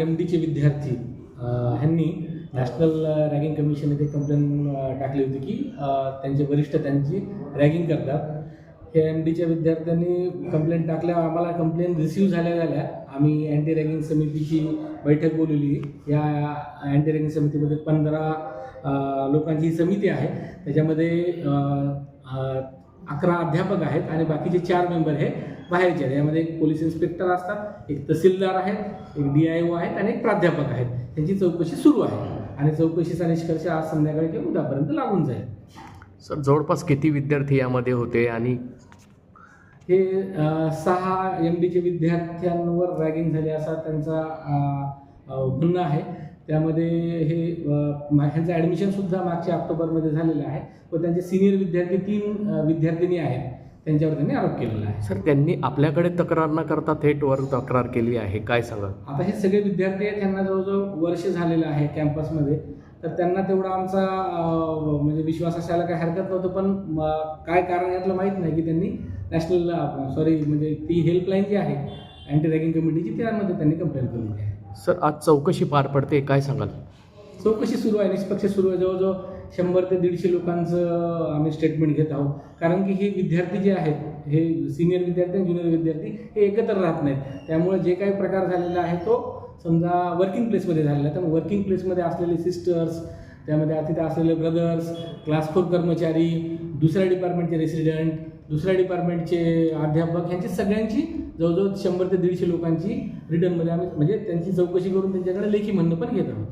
M डीचे विद्यार्थी ह्यांनी नॅशनल रॅगिंग कमिशन येथे कंप्लेंट टाकली होती की त्यांचे वरिष्ठ त्यांची रॅगिंग करतात. हे एम डीच्या विद्यार्थ्यांनी कंप्लेंट टाकल्या आम्हाला कंप्लेंट रिसीव्ह झाल्या झाल्या. आम्ही अँटी रॅगिंग समितीची बैठक बोलवली. या अँटी रॅगिंग समितीमध्ये पंधरा लोकांची समिती आहे. त्याच्यामध्ये अकरा अध्यापक आहेत आणि बाकीचे चार मेंबर हे बाहेरचे आहेत. यामध्ये एक पोलीस इन्स्पेक्टर असतात एक तहसीलदार आहेत एक डी आय ओ आहेत आणि एक प्राध्यापक आहेत. त्यांची चौकशी सुरू आहे आणि चौकशीचा निष्कर्ष आज संध्याकाळी किंवा उद्यापर्यंत लागून जाईल. सर जवळपास किती विद्यार्थी यामध्ये होते आणि हे सहा एम डीचे विद्यार्थ्यांवर रॅगिंग झाली असा त्यांचा म्हणणं आहे. त्यामध्ये हे ह्यांचं ॲडमिशनसुद्धा मागच्या ऑक्टोबरमध्ये झालेलं आहे. व त्यांचे सिनियर विद्यार्थी तीन विद्यार्थिनी आहेत. त्यांच्यावर त्यांनी आरोप केलेला आहे. सर त्यांनी आपल्याकडे तक्रार न करता थेट वर तक्रार केली आहे. काय सांगाल? आता हे सगळे विद्यार्थी आहेत. त्यांना जवळजवळ वर्ष झालेलं आहे कॅम्पसमध्ये. तर त्यांना तेवढा आमचा म्हणजे विश्वास असायला काही हरकत नव्हतं. पण काय कारण यातलं माहीत नाही की त्यांनी नॅशनल सॉरी म्हणजे ती हेल्पलाईन जी आहे अँटी रॅगिंग कमिटीची त्यामध्ये त्यांनी कंप्लेंट केलेली आहे सर आज चौकशी पार पडते काय सांगाल? चौकशी सुरू आहे निष्पक्ष सुरू आहे. जवळजवळ शंभर ते दीडशे लोकांचं आम्ही स्टेटमेंट घेत आहोत. कारण की हे विद्यार्थी जे आहेत हे सिनियर विद्यार्थी आणि ज्युनियर विद्यार्थी हे एकत्र राहत नाहीत. त्यामुळे जे काही प्रकार झालेला आहे तो समजा वर्किंग प्लेसमध्ये झालेला आहे. त्यामुळे वर्किंग प्लेसमध्ये असलेले सिस्टर्स त्यामध्ये तिथे असलेले ब्रदर्स क्लास फोर कर्मचारी दुसऱ्या डिपार्टमेंटचे रेसिडेंट दुसऱ्या डिपार्टमेंटचे अध्यापक ह्यांची सगळ्यांची जवळजवळ शंभर ते दीडशे लोकांची रिटर्नमध्ये आम्ही म्हणजे त्यांची चौकशी करून त्यांच्याकडे लेखी म्हणणं पण घेत आहोत.